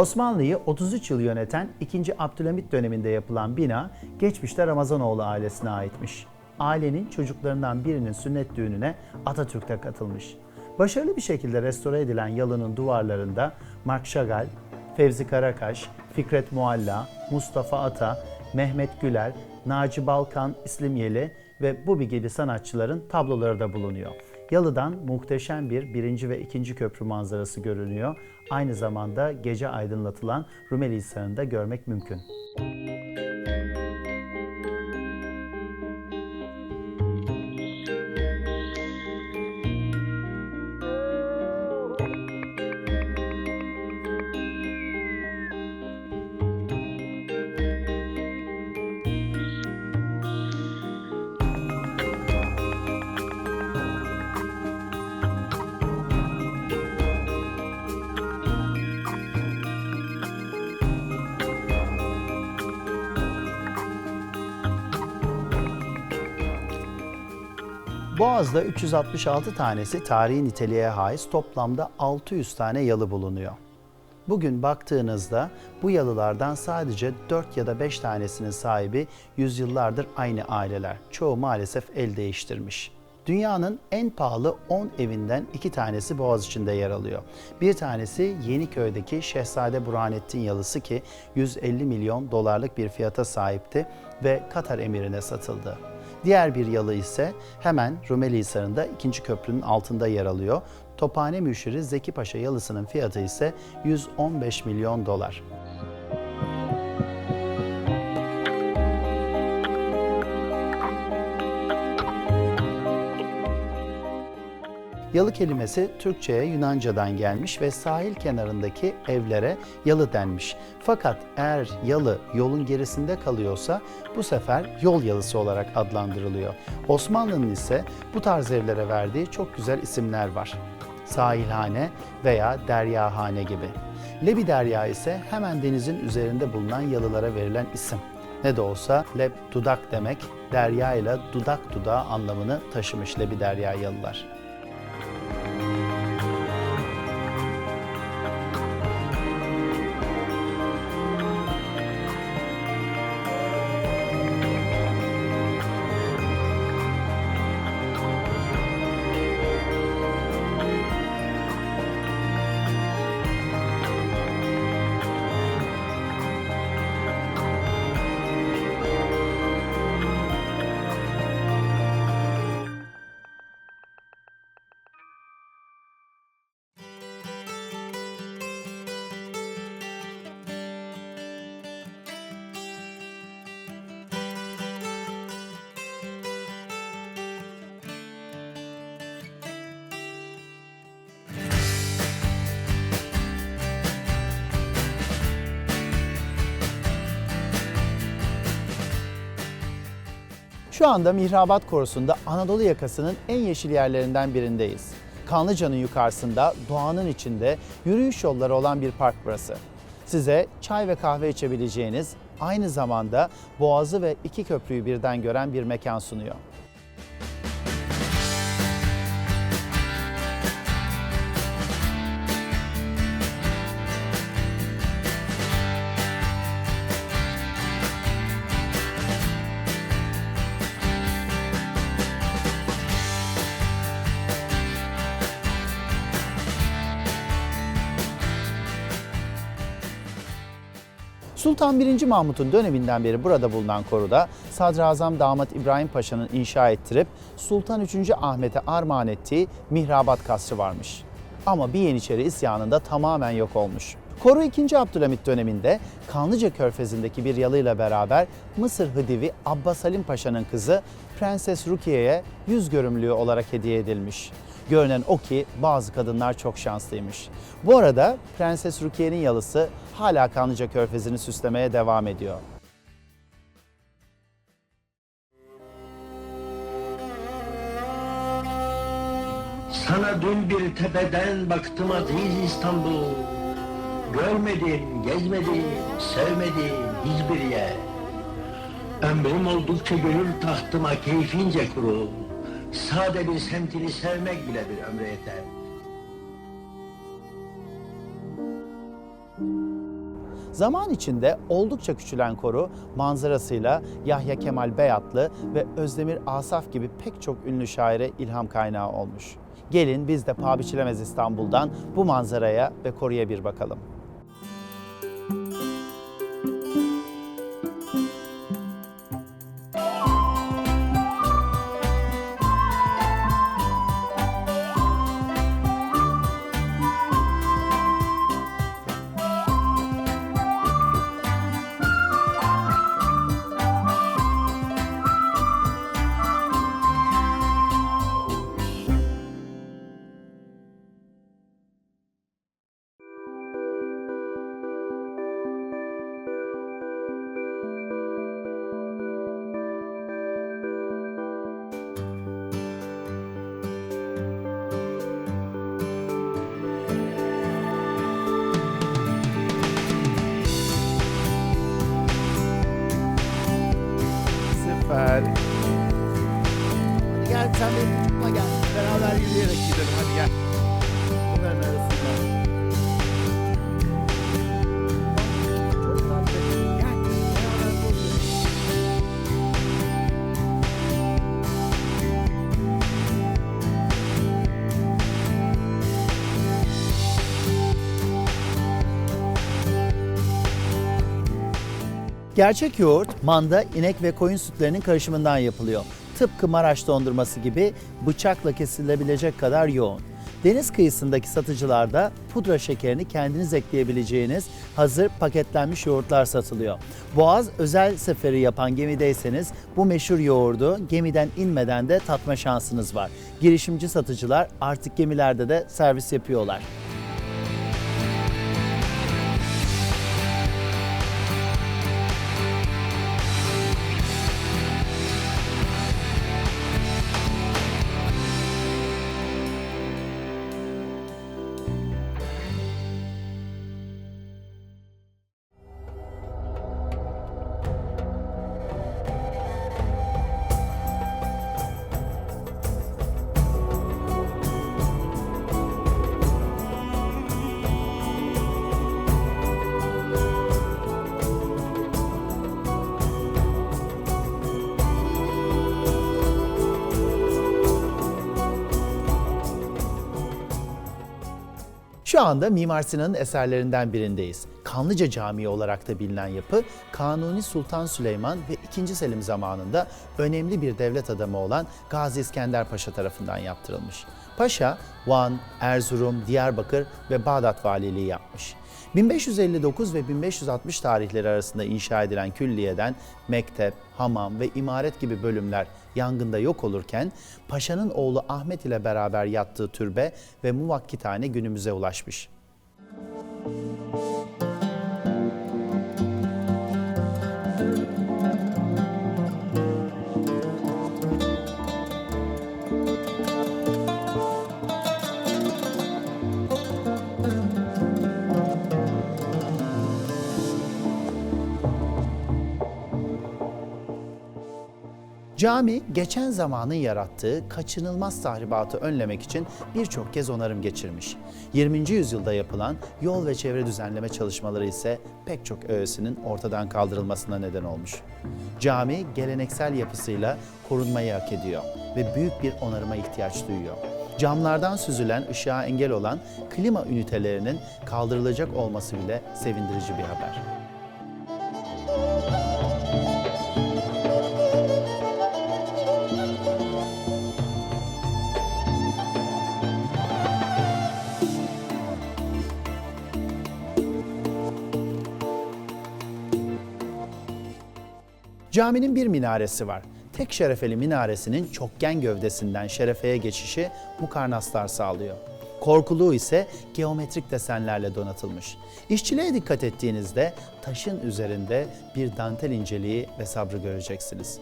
Osmanlı'yı 33 yıl yöneten 2. Abdülhamit döneminde yapılan bina geçmişte Ramazanoğlu ailesine aitmiş. Ailenin çocuklarından birinin sünnet düğününe Atatürk de katılmış. Başarılı bir şekilde restore edilen yalının duvarlarında Mark Chagall, Fevzi Karakaş, Fikret Mualla, Mustafa Ata, Mehmet Güler, Naci Balkan İslimyeli ve Bubi gibi sanatçıların tabloları da bulunuyor. Yalı'dan muhteşem bir birinci ve ikinci köprü manzarası görünüyor. Aynı zamanda gece aydınlatılan Rumeli Hisarı'nı da görmek mümkün. Boğaz'da 366 tanesi tarihi niteliğe haiz toplamda 600 tane yalı bulunuyor. Bugün baktığınızda bu yalılardan sadece 4 ya da 5 tanesinin sahibi yüzyıllardır aynı aileler. Çoğu maalesef el değiştirmiş. Dünyanın en pahalı 10 evinden 2 tanesi Boğaziçi'nde yer alıyor. Bir tanesi Yeniköy'deki Şehzade Burhanettin yalısı ki 150 milyon dolarlık bir fiyata sahipti ve Katar emirine satıldı. Diğer bir yalı ise hemen Rumeli Hisarı'nda ikinci köprünün altında yer alıyor. Tophane müşiri Zeki Paşa yalısının fiyatı ise 115 milyon dolar. Yalı kelimesi Türkçe'ye Yunanca'dan gelmiş ve sahil kenarındaki evlere yalı denmiş. Fakat eğer yalı yolun gerisinde kalıyorsa bu sefer yol yalısı olarak adlandırılıyor. Osmanlı'nın ise bu tarz evlere verdiği çok güzel isimler var. Sahilhane veya deryahane gibi. Lebi Derya ise hemen denizin üzerinde bulunan yalılara verilen isim. Ne de olsa leb dudak demek, derya ile dudak dudağı anlamını taşımış Lebi Derya yalılar. Şu anda Mihrabat Korusu'nda Anadolu yakasının en yeşil yerlerinden birindeyiz. Kanlıca'nın yukarısında, doğanın içinde yürüyüş yolları olan bir park burası. Size çay ve kahve içebileceğiniz, aynı zamanda boğazı ve iki köprüyü birden gören bir mekan sunuyor. Sultan 1. Mahmut'un döneminden beri burada bulunan koruda Sadrazam Damat İbrahim Paşa'nın inşa ettirip Sultan 3. Ahmet'e armağan ettiği Mihrabat Kasrı varmış. Ama bir Yeniçeri isyanında tamamen yok olmuş. Koru 2. Abdülhamit döneminde Kanlıca Körfezi'ndeki bir yalıyla beraber Mısır Hıdivi Abbas Halim Paşa'nın kızı Prenses Rukiye'ye yüz görümlüğü olarak hediye edilmiş. Görünen o ki bazı kadınlar çok şanslıymış. Bu arada Prenses Rukiye'nin yalısı hala Kanlıca Körfezi'ni süslemeye devam ediyor. Sana dün bir tepeden baktım aziz İstanbul. Görmedim, gezmedim, sevmedim hiçbir yer. Ömrüm oldukça gönül tahtıma keyfince kurul. Sade bir semtini sevmek bile bir ömre yeter. Zaman içinde oldukça küçülen koru manzarasıyla Yahya Kemal Beyatlı ve Özdemir Asaf gibi pek çok ünlü şaire ilham kaynağı olmuş. Gelin biz de paha biçilemez İstanbul'dan bu manzaraya ve koruya bir bakalım. ungefär... I got something. Oh my God. That, that, that, Gerçek yoğurt manda, inek ve koyun sütlerinin karışımından yapılıyor. Tıpkı Maraş dondurması gibi bıçakla kesilebilecek kadar yoğun. Deniz kıyısındaki satıcılarda pudra şekerini kendiniz ekleyebileceğiniz hazır paketlenmiş yoğurtlar satılıyor. Boğaz özel seferi yapan gemideyseniz bu meşhur yoğurdu gemiden inmeden de tatma şansınız var. Girişimci satıcılar artık gemilerde de servis yapıyorlar. Şu anda Mimar Sinan'ın eserlerinden birindeyiz. Kanlıca Camii olarak da bilinen yapı Kanuni Sultan Süleyman ve 2. Selim zamanında önemli bir devlet adamı olan Gazi İskender Paşa tarafından yaptırılmış. Paşa Van, Erzurum, Diyarbakır ve Bağdat valiliği yapmış. 1559 ve 1560 tarihleri arasında inşa edilen külliyeden mektep, hamam ve imaret gibi bölümler yangında yok olurken paşanın oğlu Ahmet ile beraber yattığı türbe ve muvakkithane günümüze ulaşmış. Cami geçen zamanın yarattığı kaçınılmaz tahribatı önlemek için birçok kez onarım geçirmiş. 20. yüzyılda yapılan yol ve çevre düzenleme çalışmaları ise pek çok öğesinin ortadan kaldırılmasına neden olmuş. Cami geleneksel yapısıyla korunmayı hak ediyor ve büyük bir onarıma ihtiyaç duyuyor. Camlardan süzülen ışığa engel olan klima ünitelerinin kaldırılacak olması bile sevindirici bir haber. Caminin bir minaresi var. Tek şerefeli minaresinin çokgen gövdesinden şerefeye geçişi mukarnaslar sağlıyor. Korkuluğu ise geometrik desenlerle donatılmış. İşçiliğe dikkat ettiğinizde taşın üzerinde bir dantel inceliği ve sabrı göreceksiniz.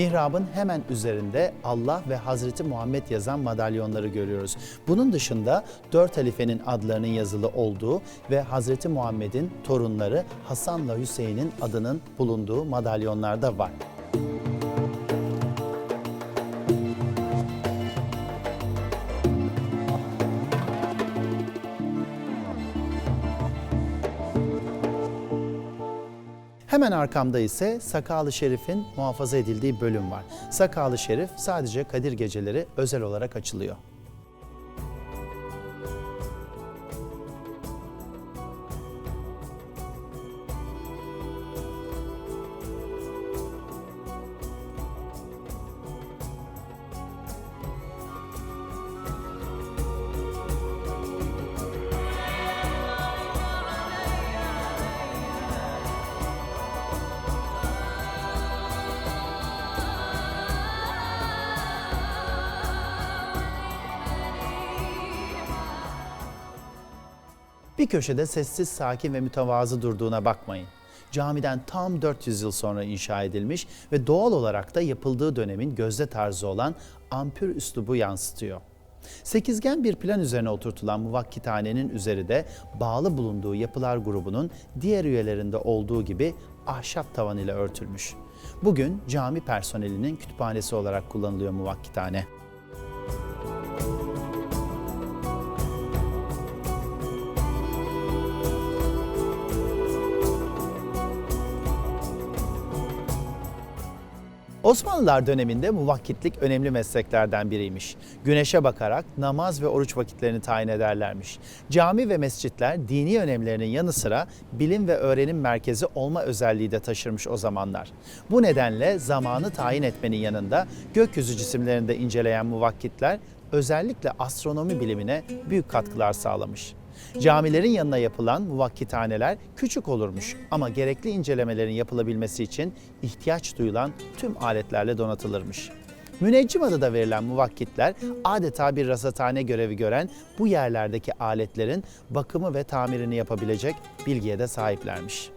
Mihrabın hemen üzerinde Allah ve Hazreti Muhammed yazan madalyonları görüyoruz. Bunun dışında dört halifenin adlarının yazılı olduğu ve Hazreti Muhammed'in torunları Hasan'la Hüseyin'in adının bulunduğu madalyonlar da var. Hemen arkamda ise Sakalı Şerif'in muhafaza edildiği bölüm var. Sakalı Şerif sadece Kadir geceleri özel olarak açılıyor. Bir köşede sessiz, sakin ve mütevazı durduğuna bakmayın. Camiden tam 400 yıl sonra inşa edilmiş ve doğal olarak da yapıldığı dönemin gözde tarzı olan ampür üslubu yansıtıyor. Sekizgen bir plan üzerine oturtulan muvakkithanenin üzeri de bağlı bulunduğu yapılar grubunun diğer üyelerinde olduğu gibi ahşap tavan ile örtülmüş. Bugün cami personelinin kütüphanesi olarak kullanılıyor muvakkithane. Osmanlılar döneminde muvakkitlik önemli mesleklerden biriymiş. Güneşe bakarak namaz ve oruç vakitlerini tayin ederlermiş. Cami ve mescitler dini önemlerinin yanı sıra bilim ve öğrenim merkezi olma özelliği de taşırmış o zamanlar. Bu nedenle zamanı tayin etmenin yanında gökyüzü cisimlerini de inceleyen muvakkitler özellikle astronomi bilimine büyük katkılar sağlamış. Camilerin yanına yapılan muvakkithaneler küçük olurmuş ama gerekli incelemelerin yapılabilmesi için ihtiyaç duyulan tüm aletlerle donatılırmış. Müneccim adı da verilen muvakkitler adeta bir rasathane görevi gören bu yerlerdeki aletlerin bakımı ve tamirini yapabilecek bilgiye de sahiplermiş.